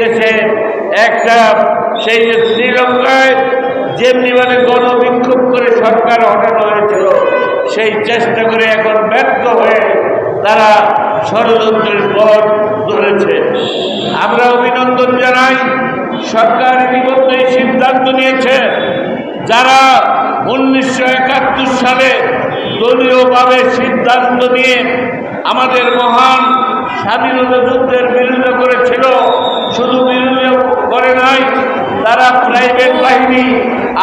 দেশে একটা সেই যে শ্রীলঙ্কায় যেমনি মানে গণবিক্ষোভ করে সরকার হটানো হয়েছিল, সেই চেষ্টা করে এখন ব্যর্থ হয়ে তারা ষড়যন্ত্রের পথ ধরেছে। আমরা অভিনন্দন জানাই, সরকার ইতিমধ্যেই সিদ্ধান্ত নিয়েছে, যারা উনিশশো একাত্তর সালে দলীয়ভাবে সিদ্ধান্ত নিয়ে আমাদের মহান স্বাধীনতা যুদ্ধের বিরোধিতা করেছিল শুধু বিরোধিতা করে নাই, তারা প্রাইভেট বাহিনী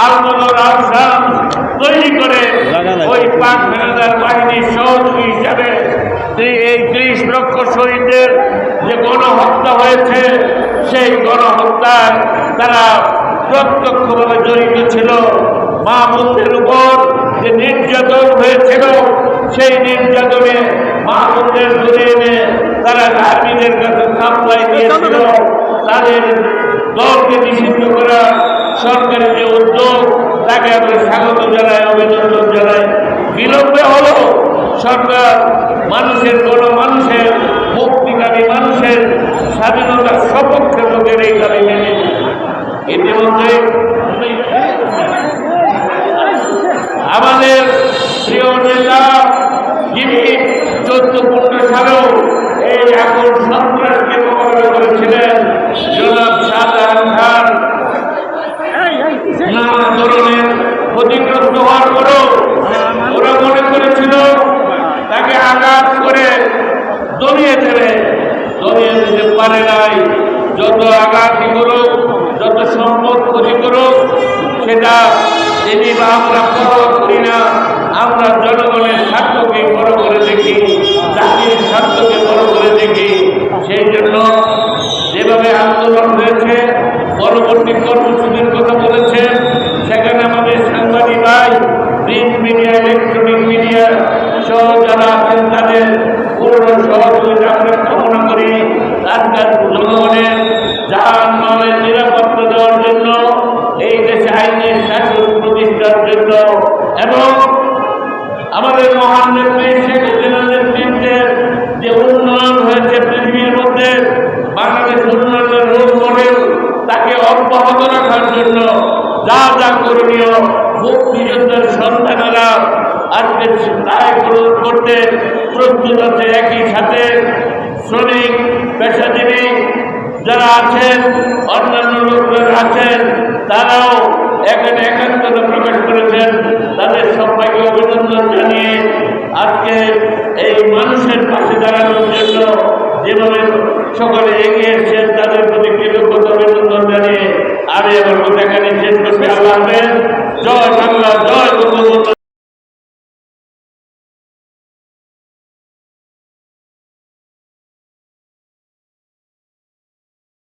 আলমদর আসাম তৈরি করে ওই পাক ফেরাদার বাহিনীর সহযোগী হিসাবে এই ত্রিশ লক্ষ শহীদদের যে গণহত্যা হয়েছে, সেই গণহত্যায় তারা প্রত্যক্ষভাবে জড়িত ছিল। মা বোনদের উপর যে নির্যাতন হয়েছিল, সেই নির্যাতনে মা বোনদের ধরে এনে তারা আর্মিদের সাপ্লাই দিয়েছিল তাদের দলকে নিষিদ্ধ করা সরকারের যে উদ্যোগ, তাকে আমরা স্বাগত জানাই, অভিনন্দন জানাই বিলম্বে হলো সরকার মানুষের কোন মানুষের মুক্তিকামী মানুষের স্বাধীনতার সপক্ষে লোকের এই দাবি মেনে। ইতিমধ্যে আমাদের প্রিয় নেতা চোদ্দ পনেরো সালেও এই করেছিলেন ধরনের মনে করেছিল তাকে আঘাত করে পারে নাই। যত করুক, যত সম্পদ করুক, সেটা আমরা করি না, আমরা জনগণের স্বার্থকে বড় করে দেখি জাতির স্বার্থকে বড় করে দেখি সেই জন্য যেভাবে আন্দোলন হয়েছে, পরবর্তী কর্মসূচির কথা বলেছেন সেখানে আমাদের সাংবাদিক ভাই, প্রিন্ট মিডিয়া, ইলেকট্রনিক মিডিয়া সহ যারা আছেন, তাদের পূর্ণ সহযোগিতা আমরা কামনা করি। আজকাল জনগণের যান মালের নিরাপত্তা দেওয়ার জন্য, এই দেশে আইনের শাসন প্রতিষ্ঠার জন্য এবং আমাদের মহান নেত্রী শেখ হাসিনার নেতৃত্বের যে উন্নয়ন হয়েছে মধ্যে বাংলাদেশ উন্নয়নের রোল মডেল তাকে অব্যাহত রাখার জন্য যা যা করণীয় মুক্তিযুদ্ধের সন্তানেরা আজকে দায় গ্রহণ করতে প্রস্তুত আছে একই সাথে শ্রমিক, পেশাজীবী যারা আছেন, অন্যান্য লোকরা আছেন, তারাও এখানে একাত্মতা প্রকাশ করেছেন। তাদের সবাইকে অভিনন্দন জানিয়ে আজকে এই মানুষের পাশে দাঁড়ানোর জন্য যেভাবে সকলে এগিয়ে এসছেন তাদের প্রতি কৃতজ্ঞতা অভিনন্দন জানিয়ে আমি এবার কথা নিচ্ছেন আল্লাহ হাফেজ।